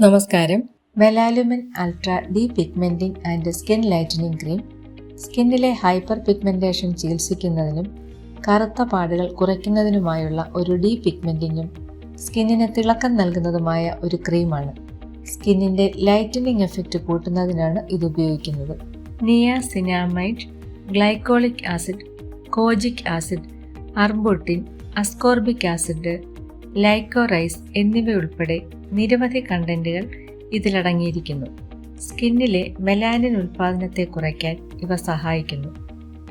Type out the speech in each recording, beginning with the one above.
നമസ്കാരം. വെലാലുമിൻ ultra depigmenting and skin lightening cream സ്കിന്നിലെ hyper pigmentation ചികിത്സിക്കുന്നതിനും കറുത്ത പാടുകൾ കുറയ്ക്കുന്നതിനുമായുള്ള ഒരു ഡി പിഗ്മെന്റിങ്ങും സ്കിന്നിന് തിളക്കം നൽകുന്നതുമായ ഒരു ക്രീമാണ്. സ്കിന്നിന്റെ ലൈറ്റനിങ് എഫക്റ്റ് കൂട്ടുന്നതിനാണ് ഇത് ഉപയോഗിക്കുന്നത്. Niacinamide glycolic acid kojic acid arbutin ascorbic acid liquorice എന്നിവയുൾപ്പെടെ നിരവധി കണ്ടന്റുകൾ ഇതിലടങ്ങിയിരിക്കുന്നു. സ്കിന്നിലെ മെലാനിൻ ഉൽപ്പാദനത്തെ കുറയ്ക്കാൻ ഇവ സഹായിക്കുന്നു.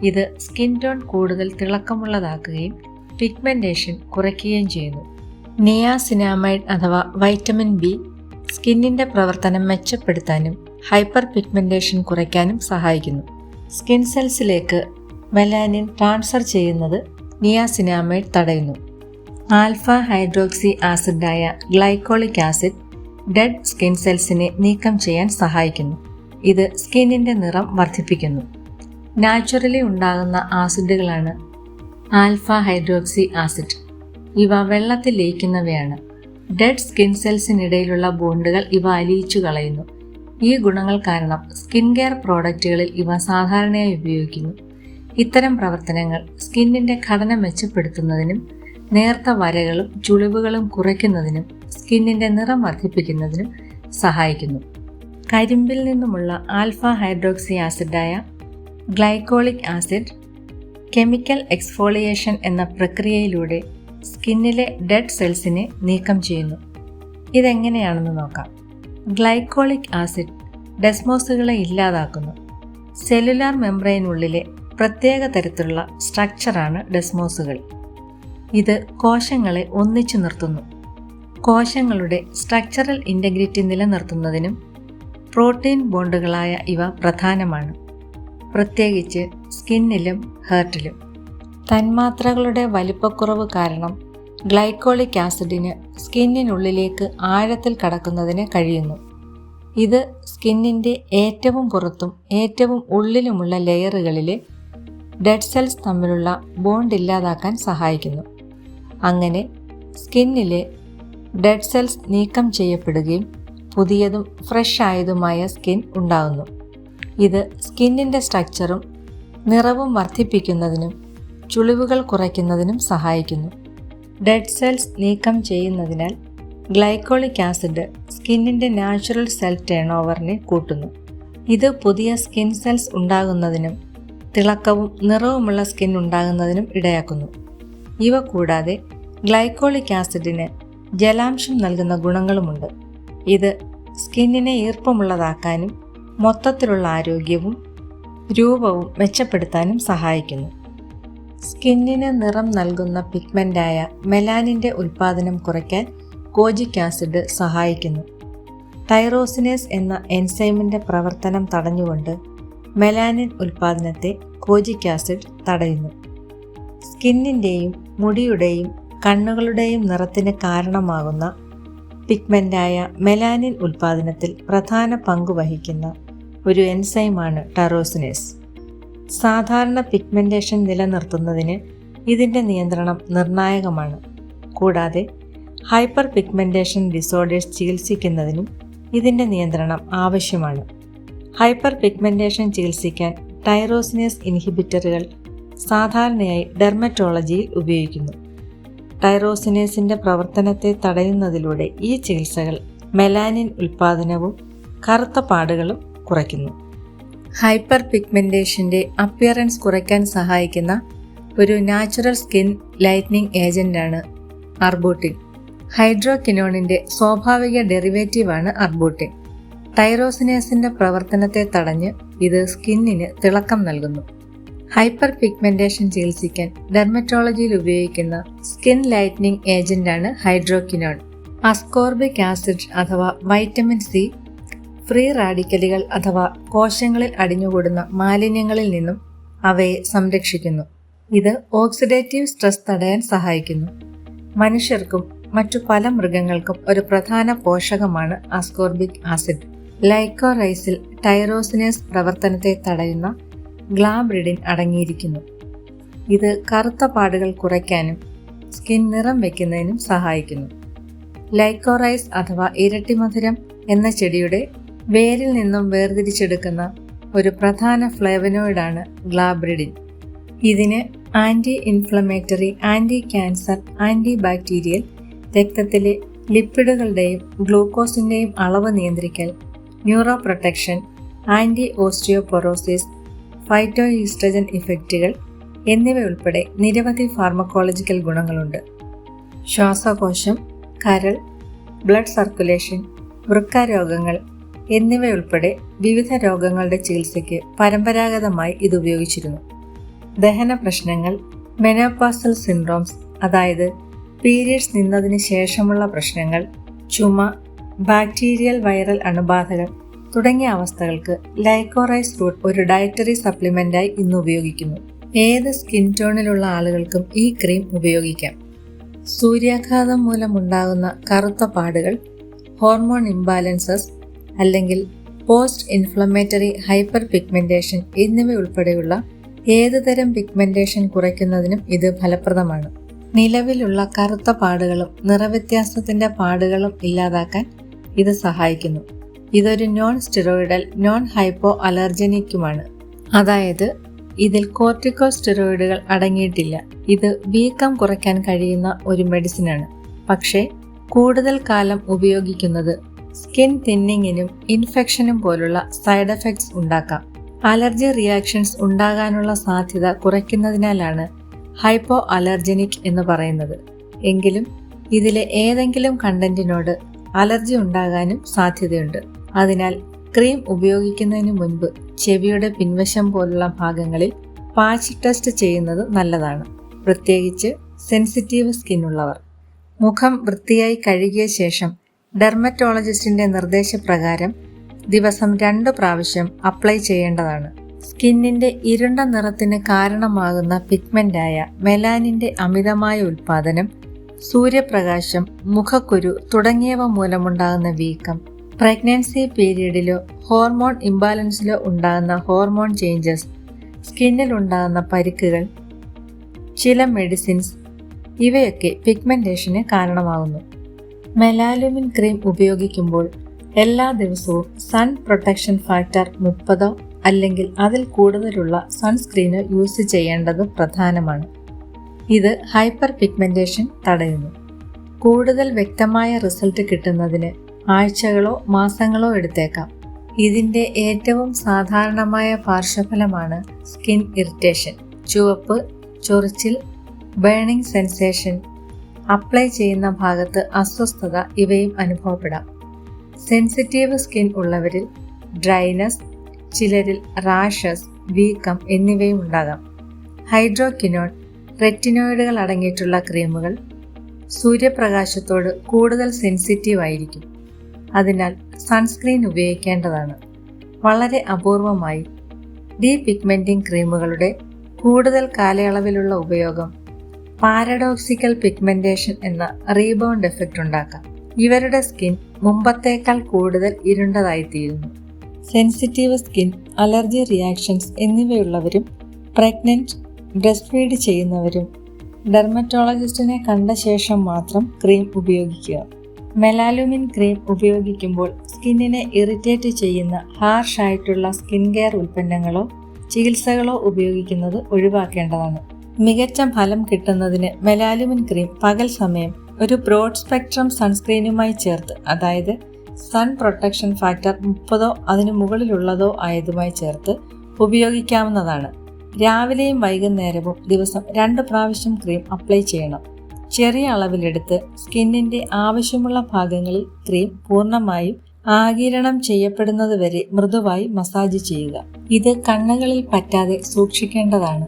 ഇത് സ്കിൻ ടോൺ കൂടുതൽ തിളക്കമുള്ളതാക്കുകയും പിഗ്മെന്റേഷൻ കുറയ്ക്കുകയും ചെയ്യുന്നു. നിയാസിനാമൈഡ് അഥവാ വൈറ്റമിൻ ബി സ്കിന്നിന്റെ പ്രവർത്തനം മെച്ചപ്പെടുത്താനും ഹൈപ്പർ പിഗ്മെന്റേഷൻ കുറയ്ക്കാനും സഹായിക്കുന്നു. സ്കിൻ സെൽസിലേക്ക് മെലാനിൻ ട്രാൻസ്ഫർ ചെയ്യുന്നത് നിയാസിനാമൈഡ് തടയുന്നു. ആൽഫ ഹൈഡ്രോക്സി ആസിഡായ ഗ്ലൈക്കോളിക് ആസിഡ് ഡെഡ് സ്കിൻ സെൽസിനെ നീക്കം ചെയ്യാൻ സഹായിക്കുന്നു. ഇത് സ്കിന്നിന്റെ നിറം വർദ്ധിപ്പിക്കുന്നു. നാച്ചുറലി ഉണ്ടാകുന്ന ആസിഡുകളാണ് ആൽഫ ഹൈഡ്രോക്സി ആസിഡ്. ഇവ വെള്ളത്തിൽ ലയിക്കുന്നവയാണ്. ഡെഡ് സ്കിൻ സെൽസിനിടയിലുള്ള ബോണ്ടുകൾ ഇവ അലിയിച്ചു കളയുന്നു. ഈ ഗുണങ്ങൾ കാരണം സ്കിൻ കെയർ പ്രോഡക്റ്റുകളിൽ ഇവ സാധാരണയായി ഉപയോഗിക്കുന്നു. ഇത്തരം പ്രവർത്തനങ്ങൾ സ്കിന്നിന്റെ ഘടന മെച്ചപ്പെടുത്തുന്നതിനും നേർത്ത വരകളും ചുളിവുകളും കുറയ്ക്കുന്നതിനും സ്കിന്നിന്റെ നിറം വർദ്ധിപ്പിക്കുന്നതിനും സഹായിക്കുന്നു. കരിമ്പിൽ നിന്നുമുള്ള ആൽഫ ഹൈഡ്രോക്സി ആസിഡായ ഗ്ലൈക്കോളിക് ആസിഡ് കെമിക്കൽ എക്സ്ഫോളിയേഷൻ എന്ന പ്രക്രിയയിലൂടെ സ്കിന്നിലെ ഡെഡ് സെൽസിനെ നീക്കം ചെയ്യുന്നു. ഇതെങ്ങനെയാണെന്ന് നോക്കാം. ഗ്ലൈക്കോളിക് ആസിഡ് ഡെസ്മോസുകളെ ഇല്ലാതാക്കുന്നു. സെല്ലുലാർ മെംബ്രെയിനുള്ളിലെ പ്രത്യേക തരത്തിലുള്ള സ്ട്രക്ചറാണ് ഡെസ്മോസുകൾ. ഇത് കോശങ്ങളെ ഒന്നിച്ചു നിർത്തുന്നു. കോശങ്ങളുടെ സ്ട്രക്ചറൽ ഇന്റഗ്രിറ്റി നിലനിർത്തുന്നതിനും പ്രോട്ടീൻ ബോണ്ടുകളായ ഇവ പ്രധാനമാണ്. പ്രത്യേകിച്ച് സ്കിന്നിലും ഹേർട്ടിലും. തന്മാത്രകളുടെ വലിപ്പക്കുറവ് കാരണം ഗ്ലൈക്കോളിക് ആസിഡിന് സ്കിന്നിനുള്ളിലേക്ക് ആഴത്തിൽ കടക്കുന്നതിന് കഴിയുന്നു. ഇത് സ്കിന്നിന്റെ ഏറ്റവും പുറത്തും ഏറ്റവും ഉള്ളിലുമുള്ള ലെയറുകളിലെ ഡെഡ് സെൽസ് തമ്മിലുള്ള ബോണ്ട് ഇല്ലാതാക്കാൻ സഹായിക്കുന്നു. അങ്ങനെ സ്കിന്നിലെ ഡെഡ് സെൽസ് നീക്കം ചെയ്യപ്പെടുകയും പുതിയതും ഫ്രഷ് ആയതുമായ സ്കിൻ ഉണ്ടാകുന്നു ഇത് സ്കിന്നിന്റെ സ്ട്രക്ചറും നിറവും വർദ്ധിപ്പിക്കുന്നതിനും ചുളിവുകൾ കുറയ്ക്കുന്നതിനും സഹായിക്കുന്നു. ഡെഡ് സെൽസ് നീക്കം ചെയ്യുന്നതിനാൽ ഗ്ലൈക്കോളിക് ആസിഡ് സ്കിന്നിന്റെ നാച്ചുറൽ സെൽ ടേൺ ഓവറിനെ കൂട്ടുന്നു. ഇത് പുതിയ സ്കിൻ സെൽസ് ഉണ്ടാകുന്നതിനും തിളക്കവും നിറവുമുള്ള സ്കിൻ ഉണ്ടാകുന്നതിനും ഇടയാക്കുന്നു. ഇവ കൂടാതെ ഗ്ലൈക്കോളിക് ആസിഡിന് ജലാംശം നൽകുന്ന ഗുണങ്ങളുമുണ്ട്. ഇത് സ്കിന്നിനെ ഈർപ്പമുള്ളതാക്കാനും മൊത്തത്തിലുള്ള ആരോഗ്യവും രൂപവും മെച്ചപ്പെടുത്താനും സഹായിക്കുന്നു. സ്കിന്നിന് നിറം നൽകുന്ന പിഗ്മെന്റായ മെലാനിന്റെ ഉൽപ്പാദനം കുറയ്ക്കാൻ കോജിക് ആസിഡ് സഹായിക്കുന്നു. തൈറോസിനേസ് എന്ന എൻസൈമിന്റെ പ്രവർത്തനം തടഞ്ഞുകൊണ്ട് മെലാനിൻ ഉൽപ്പാദനത്തെ കോജിക് ആസിഡ് തടയുന്നു. സ്കിന്നിന്റെയും മുടിയുടെയും കണ്ണുകളുടെയും നിറത്തിന് കാരണമാകുന്ന പിഗ്മെന്റായ മെലാനിൻ ഉൽപ്പാദനത്തിൽ പ്രധാന പങ്ക് വഹിക്കുന്ന ഒരു എൻസൈമാണ് ടറോസിനേസ്. സാധാരണ പിഗ്മെന്റേഷൻ നിലനിർത്തുന്നതിന് ഇതിന്റെ നിയന്ത്രണം നിർണായകമാണ്. കൂടാതെ ഹൈപ്പർ പിഗ്മെന്റേഷൻ ഡിസോർഡേഴ്സ് ചികിത്സിക്കുന്നതിനും ഇതിന്റെ നിയന്ത്രണം ആവശ്യമാണ്. ഹൈപ്പർ പിഗ്മെന്റേഷൻ ചികിത്സിക്കാൻ ടൈറോസിനേസ് ഇൻഹിബിറ്ററുകൾ സാധാരണയായി ഡെർമറ്റോളജിയിൽ ഉപയോഗിക്കുന്നു. ടൈറോസിനേസിന്റെ പ്രവർത്തനത്തെ തടയുന്നതിലൂടെ ഈ ചികിത്സകൾ മെലാനിൻ ഉൽപാദനവും കറുത്ത പാടുകളും കുറയ്ക്കുന്നു. ഹൈപ്പർ പിഗ്മെന്റേഷന്റെ അപ്പിയറൻസ് കുറയ്ക്കാൻ സഹായിക്കുന്ന ഒരു നാച്ചുറൽ സ്കിൻ ലൈറ്റനിങ് ഏജന്റാണ് അർബോട്ടിൻ. ഹൈഡ്രോക്കിനോണിന്റെ സ്വാഭാവിക ഡെറിവേറ്റീവാണ് അർബോട്ടിൻ. ടൈറോസിനേസിന്റെ പ്രവർത്തനത്തെ തടഞ്ഞ് ഇത് സ്കിന്നിന് തിളക്കം നൽകുന്നു. ഹൈപ്പർ പിഗ്മെന്റേഷൻ ചികിത്സിക്കാൻ ഡെർമറ്റോളജിയിൽ ഉപയോഗിക്കുന്ന സ്കിൻ ലൈറ്റനിങ് ഏജന്റാണ് ഹൈഡ്രോക്കിനോൺ അസ്കോർബിക് ആസിഡ് അഥവാ വൈറ്റമിൻ സി ഫ്രീ റാഡിക്കലുകൾ അഥവാ കോശങ്ങളിൽ അടിഞ്ഞുകൂടുന്ന മാലിന്യങ്ങളിൽ നിന്നും അവയെ സംരക്ഷിക്കുന്നു. ഇത് ഓക്സിഡേറ്റീവ് സ്ട്രെസ് തടയാൻ സഹായിക്കുന്നു. മനുഷ്യർക്കും മറ്റു പല മൃഗങ്ങൾക്കും ഒരു പ്രധാന പോഷകമാണ് അസ്കോർബിക് ആസിഡ്. ലൈക്കോറൈസിൽ ടൈറോസിനേസ് പ്രവർത്തനത്തെ തടയുന്ന ഗ്ലാബ്രിഡിൻ അടങ്ങിയിരിക്കുന്നു. ഇത് കറുത്ത പാടുകൾ കുറയ്ക്കാനും സ്കിൻ നിറം വയ്ക്കുന്നതിനും സഹായിക്കുന്നു. ലൈക്കോറൈസ് അഥവാ ഇരട്ടിമധുരം എന്ന ചെടിയുടെ വേരിൽ നിന്നും വേർതിരിച്ചെടുക്കുന്ന ഒരു പ്രധാന ഫ്ലേവനോയിഡാണ് ഗ്ലാബ്രിഡിൻ. ഇതിന് anti inflammatory anti cancer anti bacterial രക്തത്തിലെ ലിപ്പിഡുകളുടെയും ഗ്ലൂക്കോസിന്റെയും അളവ് നിയന്ത്രിക്കൽ neuro protection anti osteoporosis phyto oestrogen ഇഫക്റ്റുകൾ എന്നിവയുൾപ്പെടെ നിരവധി ഫാർമക്കോളജിക്കൽ ഗുണങ്ങളുണ്ട്. ശ്വാസകോശം കരൾ ബ്ലഡ് സർക്കുലേഷൻ വൃക്ക രോഗങ്ങൾ എന്നിവയുൾപ്പെടെ വിവിധ രോഗങ്ങളുടെ ചികിത്സയ്ക്ക് പരമ്പരാഗതമായി ഇത് ഉപയോഗിച്ചിരുന്നു. ദഹന പ്രശ്നങ്ങൾ മെനോപാസൽ സിൻഡ്രോംസ് അതായത് പീരിയഡ്സ് നിന്നതിന് ശേഷമുള്ള പ്രശ്നങ്ങൾ ചുമ ബാക്ടീരിയൽ വൈറൽ അണുബാധകൾ തുടങ്ങിയ അവസ്ഥകൾക്ക് ലൈക്കോറൈസ് റൂട്ട് ഒരു ഡയറ്ററി സപ്ലിമെന്റായി ഇന്ന് ഉപയോഗിക്കുന്നു. ഏത് സ്കിൻ ടോണിലുള്ള ആളുകൾക്കും ഈ ക്രീം ഉപയോഗിക്കാം. സൂര്യാഘാതം മൂലമുണ്ടാകുന്ന കറുത്ത പാടുകൾ ഹോർമോൺ ഇംബാലൻസസ് അല്ലെങ്കിൽ പോസ്റ്റ് ഇൻഫ്ലമേറ്ററി ഹൈപ്പർ പിഗ്മെന്റേഷൻ എന്നിവ ഉൾപ്പെടെയുള്ള ഏതുതരം പിഗ്മെന്റേഷൻ കുറയ്ക്കുന്നതിനും ഇത് ഫലപ്രദമാണ്. നിലവിലുള്ള കറുത്ത പാടുകളും നിറവ്യത്യാസത്തിന്റെ പാടുകളും ഇല്ലാതാക്കാൻ ഇത് സഹായിക്കുന്നു. ഇതൊരു നോൺ സ്റ്റിറോയിഡൽ നോൺ ഹൈപ്പോ അലർജനിക്കുമാണ് അതായത് ഇതിൽ കോർട്ടിക്കോ സ്റ്റിറോയിഡുകൾ അടങ്ങിയിട്ടില്ല. ഇത് വീക്കം കുറയ്ക്കാൻ കഴിയുന്ന ഒരു മെഡിസിനാണ് പക്ഷേ കൂടുതൽ കാലം ഉപയോഗിക്കുന്നത് സ്കിൻ തിന്നിങ്ങിനും ഇൻഫെക്ഷനും പോലുള്ള സൈഡ് എഫക്ട്സ് ഉണ്ടാക്കാം. അലർജി റിയാക്ഷൻസ് ഉണ്ടാകാനുള്ള സാധ്യത കുറയ്ക്കുന്നതിനാലാണ് ഹൈപ്പോ അലർജനിക് എന്ന് പറയുന്നത്. എങ്കിലും ഇതിലെ ഏതെങ്കിലും കണ്ടന്റിനോട് അലർജി ഉണ്ടാകാനും സാധ്യതയുണ്ട്. അതിനാൽ ക്രീം ഉപയോഗിക്കുന്നതിന് മുൻപ് ചെവിയുടെ പിൻവശം പോലുള്ള ഭാഗങ്ങളിൽ പാച്ച് ടെസ്റ്റ് ചെയ്യുന്നത് നല്ലതാണ്. പ്രത്യേകിച്ച് സെൻസിറ്റീവ് സ്കിൻ ഉള്ളവർ. മുഖം വൃത്തിയായി കഴുകിയ ശേഷം ഡെർമറ്റോളജിസ്റ്റിന്റെ നിർദ്ദേശപ്രകാരം ദിവസം രണ്ട് പ്രാവശ്യം അപ്ലൈ ചെയ്യേണ്ടതാണ്. സ്കിന്നിന്റെ ഇരുണ്ട നിറത്തിന് കാരണമാകുന്ന പിഗ്മെന്റായ മെലാനിന്റെ അമിതമായ ഉൽപാദനം സൂര്യപ്രകാശം മുഖക്കുരു തുടങ്ങിയവ മൂലമുണ്ടാകുന്ന വീക്കം. പ്രഗ്നൻസി പീരീഡിലോ ഹോർമോൺ ഇംബാലൻസിലോ ഉണ്ടാകുന്ന ഹോർമോൺ ചേഞ്ചസ് സ്കിന്നിൽ ഉണ്ടാകുന്ന പരിക്കുകൾ ചില മെഡിസിൻസ് ഇവയൊക്കെ പിഗ്മെന്റേഷന് കാരണമാകുന്നു. മെലാലുമിൻ ക്രീം ഉപയോഗിക്കുമ്പോൾ എല്ലാ ദിവസവും സൺ പ്രൊട്ടക്ഷൻ ഫാക്ടർ മുപ്പതോ അല്ലെങ്കിൽ അതിൽ കൂടുതലുള്ള സൺസ്ക്രീനോ യൂസ് ചെയ്യേണ്ടത് പ്രധാനമാണ്. ഇത് ഹൈപ്പർ പിഗ്മെന്റേഷൻ തടയുന്നു. കൂടുതൽ വ്യക്തമായ റിസൾട്ട് കിട്ടുന്നതിന് ആഴ്ചകളോ മാസങ്ങളോ എടുത്തേക്കാം. ഇതിന്റെ ഏറ്റവും സാധാരണമായ പാർശ്വഫലമാണ് സ്കിൻ ഇറിറ്റേഷൻ. ചുവപ്പ് ചൊറിച്ചിൽ ബേണിംഗ് സെൻസേഷൻ. അപ്ലൈ ചെയ്യുന്ന ഭാഗത്ത് അസ്വസ്ഥത ഇവയും അനുഭവപ്പെടാം. സെൻസിറ്റീവ് സ്കിൻ ഉള്ളവരിൽ ഡ്രൈനസ് ചിലരിൽ റാഷസ് വീക്കം എന്നിവയും ഉണ്ടാകാം. ഹൈഡ്രോക്കിനോൺ റെറ്റിനോയിഡുകൾ അടങ്ങിയിട്ടുള്ള ക്രീമുകൾ സൂര്യപ്രകാശത്തോട് കൂടുതൽ സെൻസിറ്റീവ് ആയിരിക്കും. അതിനാൽ സൺസ്ക്രീൻ ഉപയോഗിക്കേണ്ടതാണ്. വളരെ അപൂർവമായി ഡീ പിഗ്മെന്റിംഗ് ക്രീമുകളുടെ കൂടുതൽ കാലയളവിലുള്ള ഉപയോഗം പാരഡോക്സിക്കൽ പിഗ്മെന്റേഷൻ എന്ന റീബൗണ്ട് എഫക്റ്റ് ഉണ്ടാക്കാം. ഇവരുടെ സ്കിൻ മുമ്പത്തേക്കാൾ കൂടുതൽ ഇരുണ്ടതായിത്തീരുന്നു. സെൻസിറ്റീവ് സ്കിൻ അലർജി റിയാക്ഷൻസ് എന്നിവയുള്ളവരും പ്രഗ്നന്റ് ബ്രസ്റ്റ് ഫീഡ് ചെയ്യുന്നവരും ഡെർമറ്റോളജിസ്റ്റിനെ കണ്ട ശേഷം മാത്രം ക്രീം ഉപയോഗിക്കുക. മെലാലുമിൻ ക്രീം ഉപയോഗിക്കുമ്പോൾ സ്കിന്നിനെ ഇറിറ്റേറ്റ് ചെയ്യുന്ന ഹാർഷ് ആയിട്ടുള്ള സ്കിൻ കെയർ ഉൽപ്പന്നങ്ങളോ ചികിത്സകളോ ഉപയോഗിക്കുന്നത് ഒഴിവാക്കേണ്ടതാണ്. മികച്ച ഫലം കിട്ടുന്നതിന് മെലാലുമിൻ ക്രീം പകൽ സമയം ഒരു ബ്രോഡ് സ്പെക്ട്രം സൺസ്ക്രീനുമായി ചേർത്ത് അതായത് സൺ പ്രൊട്ടക്ഷൻ ഫാക്ടർ മുപ്പതോ അതിനു മുകളിലുള്ളതോ ആയതുമായി ചേർത്ത് ഉപയോഗിക്കാവുന്നതാണ്. രാവിലെയും വൈകുന്നേരവും ദിവസം രണ്ട് പ്രാവശ്യം ക്രീം അപ്ലൈ ചെയ്യണം. ചെറിയ അളവിലെടുത്ത് സ്കിന്നിന്റെ ആവശ്യമുള്ള ഭാഗങ്ങളിൽ ക്രീം പൂർണമായും ആകിരണം ചെയ്യപ്പെടുന്നതുവരെ മൃദുവായി മസാജ് ചെയ്യുക. ഇത് കണ്ണുകളിൽ പറ്റാതെ സൂക്ഷിക്കേണ്ടതാണ്.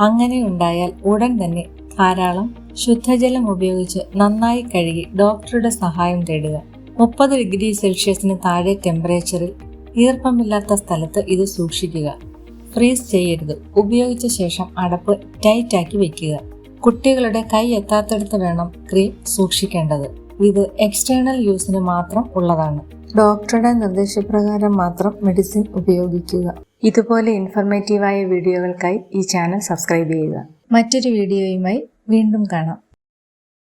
അങ്ങനെ ഉണ്ടായാൽ ഉടൻ തന്നെ ധാരാളം ശുദ്ധജലം ഉപയോഗിച്ച് നന്നായി കഴുകി ഡോക്ടറുടെ സഹായം തേടുക. മുപ്പത് ഡിഗ്രി സെൽഷ്യസിന് താഴെ ടെമ്പറേച്ചറിൽ ഈർപ്പമില്ലാത്ത സ്ഥലത്ത് ഇത് സൂക്ഷിക്കുക. ഫ്രീസ് ചെയ്യരുത്. ഉപയോഗിച്ച ശേഷം അടപ്പ് ടൈറ്റ് ആക്കി വെക്കുക. കുട്ടികളുടെ കൈ എത്താത്തടത്ത് വേണം ക്രീം സൂക്ഷിക്കേണ്ടത്. ഇത് എക്സ്റ്റേണൽ യൂസിന് മാത്രം ഉള്ളതാണ്. ഡോക്ടറുടെ നിർദ്ദേശപ്രകാരം മാത്രം മെഡിസിൻ ഉപയോഗിക്കുക. ഇതുപോലെ ഇൻഫർമേറ്റീവായ വീഡിയോകൾക്കായി ഈ ചാനൽ സബ്സ്ക്രൈബ് ചെയ്യുക. മറ്റൊരു വീഡിയോയുമായി വീണ്ടും കാണാം.